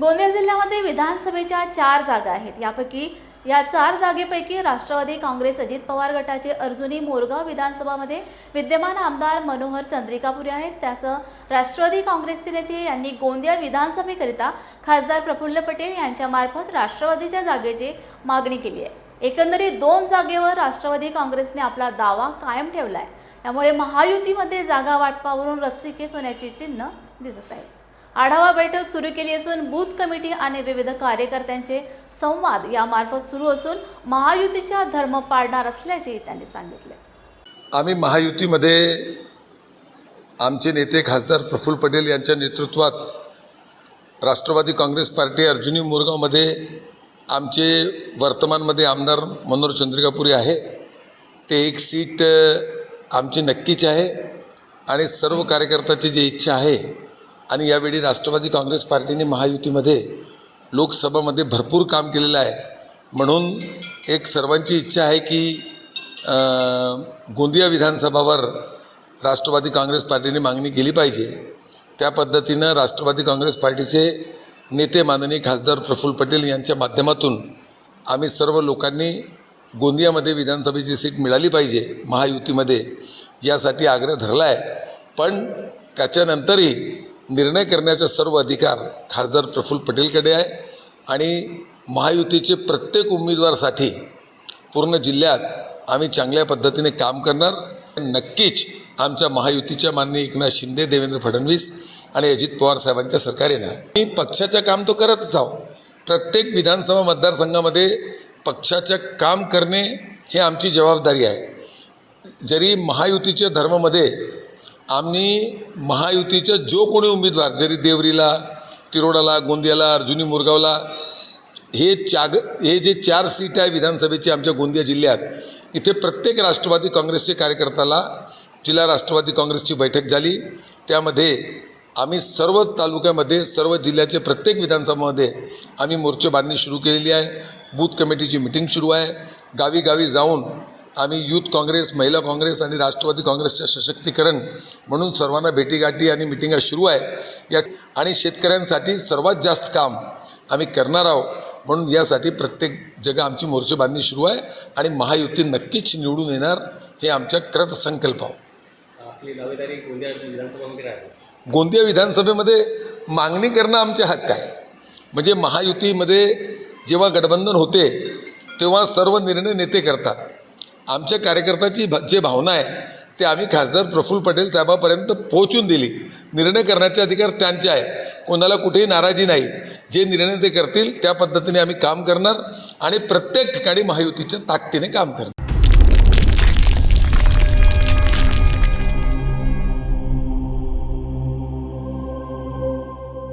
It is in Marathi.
गोंदिया जिल्ह्यामध्ये विधानसभेच्या चार जागा आहेत. यापैकी या चार जागेपैकी राष्ट्रवादी काँग्रेस अजित पवार गटाचे अर्जुनी मोरगाव विधानसभामध्ये विद्यमान आमदार मनोहर चंद्रिकापुरी आहेत. त्यासह राष्ट्रवादी काँग्रेसचे नेते यांनी गोंदिया विधानसभेकरिता खासदार प्रफुल्ल पटेल यांच्यामार्फत राष्ट्रवादीच्या जागेची मागणी केली आहे. एकंदरीत दोन जागेवर राष्ट्रवादी काँग्रेसने आपला दावा कायम ठेवला आहे त्यामुळे महायुतीमध्ये जागा वाटपावरून रस्सीखेच होण्याची चिन्ह दिसत आहे. आढावा बैठक सुरू केली असून बूथ कमिटी आणि विविध कार्यकर्त्यांचे संवाद यामार्फत सुरू असून महायुतीचा धर्म पाळणार असल्याचे त्यांनी सांगितले. आम्ही महायुतीमध्ये आमचे नेते खासदार प्रफुल्ल पटेल यांच्या नेतृत्वात राष्ट्रवादी काँग्रेस पार्टी अर्जुनी मोरगावमध्ये आमचे वर्तमानमध्ये आमदार मनोहर चंद्रिकापुरी आहे. ते एक सीट आमची नक्कीच आहे आणि सर्व कार्यकर्त्याची जी इच्छा आहे आणि यावेळी राष्ट्रवादी काँग्रेस पार्टीने महायुतीमध्ये लोकसभामध्ये भरपूर काम केलेलं आहे. म्हणून एक सर्वांची इच्छा आहे की गोंदिया विधानसभावर राष्ट्रवादी काँग्रेस पार्टीने मागणी केली पाहिजे. त्या पद्धतीनं राष्ट्रवादी काँग्रेस पार्टीचे नेते माननीय खासदार प्रफुल्ल पटेल यांच्या माध्यमातून आम्ही सर्व लोकांनी गोंदियामध्ये विधानसभेची सीट मिळाली पाहिजे महायुतीमध्ये. यासाठी आग्रह धरला आहे. पण त्याच्यानंतरही निर्णय करण्याचा सर्व अधिकार खासदार प्रफुल्ल पटेलकडे आहे आणि महायुतीचे प्रत्येक उमेदवारासाठी पूर्ण जिल्ह्यात आम्ही चांगल्या पद्धतीने काम करणार. नक्कीच आमच्या महायुतीच्या माननीय एकनाथ शिंदे देवेंद्र फडणवीस आणि अजित पवार साहेबांच्या सरकार येणार. मी पक्षाचं काम तो करतच आहो. प्रत्येक विधानसभा मतदारसंघामध्ये पक्षाचं काम करणे हे आमची जबाबदारी आहे. जरी महायुतीच्या धर्मामध्ये आम्ही महायुतीच्या जो कोणी उमेदवार जरी देवरीला तिरोडाला गोंदियाला अर्जुनी मुरगावला हे चाग हे जे चार सीट आहे विधानसभेची आमच्या गोंदिया जिल्ह्यात इथे प्रत्येक राष्ट्रवादी काँग्रेसचे कार्यकर्त्याला जिल्हा राष्ट्रवादी काँग्रेसची बैठक झाली. त्यामध्ये आम्ही सर्व तालुक्यामध्ये सर्व जिल्ह्याचे प्रत्येक विधानसभामध्ये आम्ही मोर्चे बांधणी सुरू केलेली आहे. बूथ कमिटीची मिटिंग सुरू आहे. गावी गावी जाऊन आम्ही यूथ काँग्रेस महिला काँग्रेस आणि राष्ट्रवादी काँग्रेसच्या सशक्तीकरण म्हणून सर्वांना भेटीगाठी आणि मिटिंगा सुरू आहे. या आणि शेतकऱ्यांसाठी सर्वात जास्त काम आम्ही करणार आहोत म्हणून यासाठी प्रत्येक जगा आमची मोर्चे बांधणी सुरू आहे आणि महायुती नक्कीच निवडून येणार हे आमच्या कृत संकल्प आहोत. आपली दावेदारी गोंदिया विधानसभामध्ये राहते. गोंदिया विधानसभेमध्ये मागणी करणं आमचे हक्क आहे. म्हणजे महायुतीमध्ये जेव्हा गठबंधन होते तेव्हा सर्व निर्णय नेते करतात. आमच्या कार्यकर्त्याची भ जे भावना आहे ते आम्ही खासदार प्रफुल्ल पटेल साहेबापर्यंत पोहोचून दिली. निर्णय करण्याचे अधिकार त्यांचे आहे कोणाला कुठेही नाराजी नाही. जे निर्णय ते करतील त्या पद्धतीने आम्ही काम करणार आणि प्रत्येक ठिकाणी महायुतीच्या ताकदीने काम करणार.